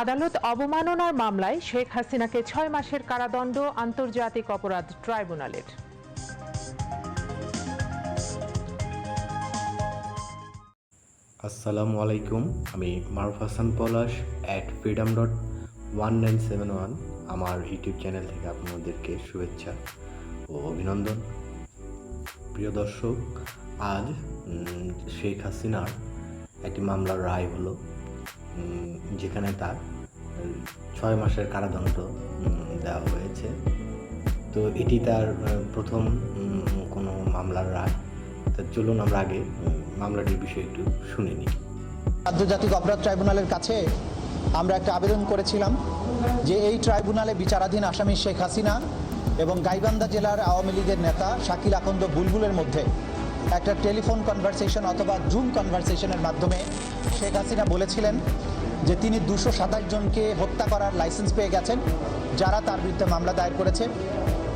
আদালত অবমাননার মামলায় শেখ হাসিনাকে ছয় মাসের কারাদণ্ড আন্তর্জাতিক অপরাধ ট্রাইব্যুনালের। আসসালামু আলাইকুম, আমি Maruf Hasan Palash at freedom dot one nine seven one আমার ইউটিউব চ্যানেল থেকে আপনাদেরকে শুভেচ্ছা ও অভিনন্দন। প্রিয় দর্শক, আজ শেখ হাসিনার একটি মামলার রায় হলো যেখানে তার ছয় মাসের কারাদণ্ড দেওয়া হয়েছে। তো এটি তার প্রথম কোনো মামলার রায়। তা চলুন আমরা আগে মামলাটির বিষয়ে একটু শুনে নিই। আন্তর্জাতিক অপরাধ ট্রাইব্যুনালের কাছে আমরা একটা আবেদন করেছিলাম যে এই ট্রাইব্যুনালে বিচারাধীন আসামি শেখ হাসিনা এবং গাইবান্ধা জেলার আওয়ামী লীগের নেতা শাকিল আকন্দ বুলবুলের মধ্যে একটা টেলিফোন কনভারসেশন অথবা জুম কনভারসেশনের মাধ্যমে শেখ হাসিনা বলেছিলেন যে তিনি দুশো সাতাশ জনকে হত্যা করার লাইসেন্স পেয়ে গেছেন, যারা তার বিরুদ্ধে মামলা দায়ের করেছে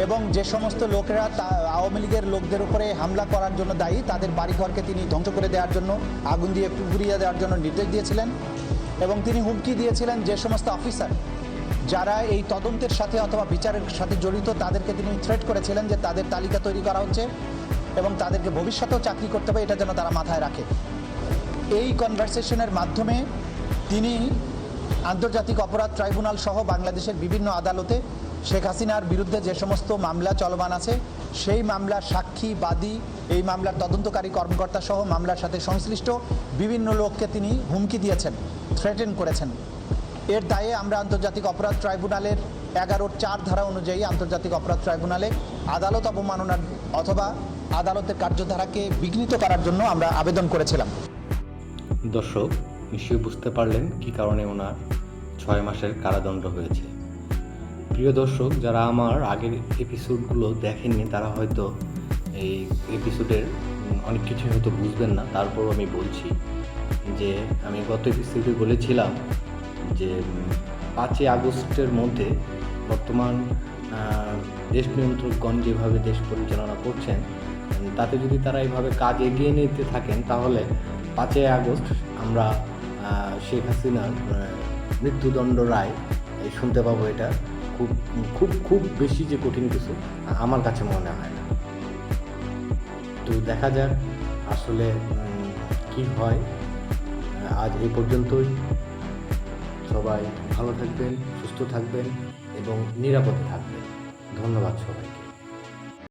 এবং যে সমস্ত লোকেরা তা, আওয়ামী লীগের লোকদের উপরে হামলা করার জন্য দায়ী, তাদের বাড়িঘরকে তিনি ধ্বংস করে দেওয়ার জন্য, আগুন দিয়ে পুড়িয়ে দেওয়ার জন্য নির্দেশ দিয়েছিলেন এবং তিনি হুমকি দিয়েছিলেন যে সমস্ত অফিসার যারা এই তদন্তের সাথে অথবা বিচারের সাথে জড়িত, তাদেরকে তিনি থ্রেট করেছিলেন যে তাদের তালিকা তৈরি করা হচ্ছে। এবং তাদেরকে ভবিষ্যতেও চাকরি করতে হবে, এটা যেন তারা মাথায় রাখে। এই কনভারসেশনের মাধ্যমে তিনি আন্তর্জাতিক অপরাধ ট্রাইব্যুনাল সহ বাংলাদেশের বিভিন্ন আদালতে শেখ হাসিনার বিরুদ্ধে যে সমস্ত মামলা চলমান আছে, সেই মামলার সাক্ষী, বাদী, এই মামলার তদন্তকারী কর্মকর্তা সহ মামলার সাথে সংশ্লিষ্ট বিভিন্ন লোককে তিনি হুমকি দিয়েছেন থ্রেটেন করেছেন। এর দায়ে আমরা আন্তর্জাতিক অপরাধ ট্রাইব্যুনালের এগারোর চার ধারা অনুযায়ী আন্তর্জাতিক অপরাধ ট্রাইব্যুনালে আদালত অবমাননার অথবা আদালতের কার্যধারাকে বিঘ্নিত করার জন্য আমরা আবেদন করেছিলাম। দর্শক, নিশ্চয়ই বুঝতে পারলেন কি কারণে ওনার ছয় মাসের কারাদণ্ড হয়েছে। প্রিয় দর্শক, যারা আমার আগের এপিসোডগুলো দেখেননি, তারা হয়তো এই এপিসোডের অনেক কিছু হয়তো বুঝবেন না। তারপরও আমি বলছি যে, আমি গত এপিসোডে বলেছিলাম যে পাঁচই আগস্টের মধ্যে বর্তমান দেশ নিয়ন্ত্রকগণ যেভাবে দেশ পরিচালনা করছেন, তাতে যদি তারা এইভাবে কাজ এগিয়ে নিতে থাকেন, তাহলে পাঁচই আগস্ট আমরা শেখ হাসিনার মৃত্যুদণ্ড রায় শুনতে পাবো এটা। খুব খুব খুব বেশি যে কঠিন কিছু, আমার কাছে মনে হয় না। তো দেখা যাক আসলে কি হয়। আজ এই পর্যন্তই। সবাই ভালো থাকবেন, সুস্থ থাকবেন এবং নিরাপদে থাকবেন। ধন্যবাদ সবাইকে।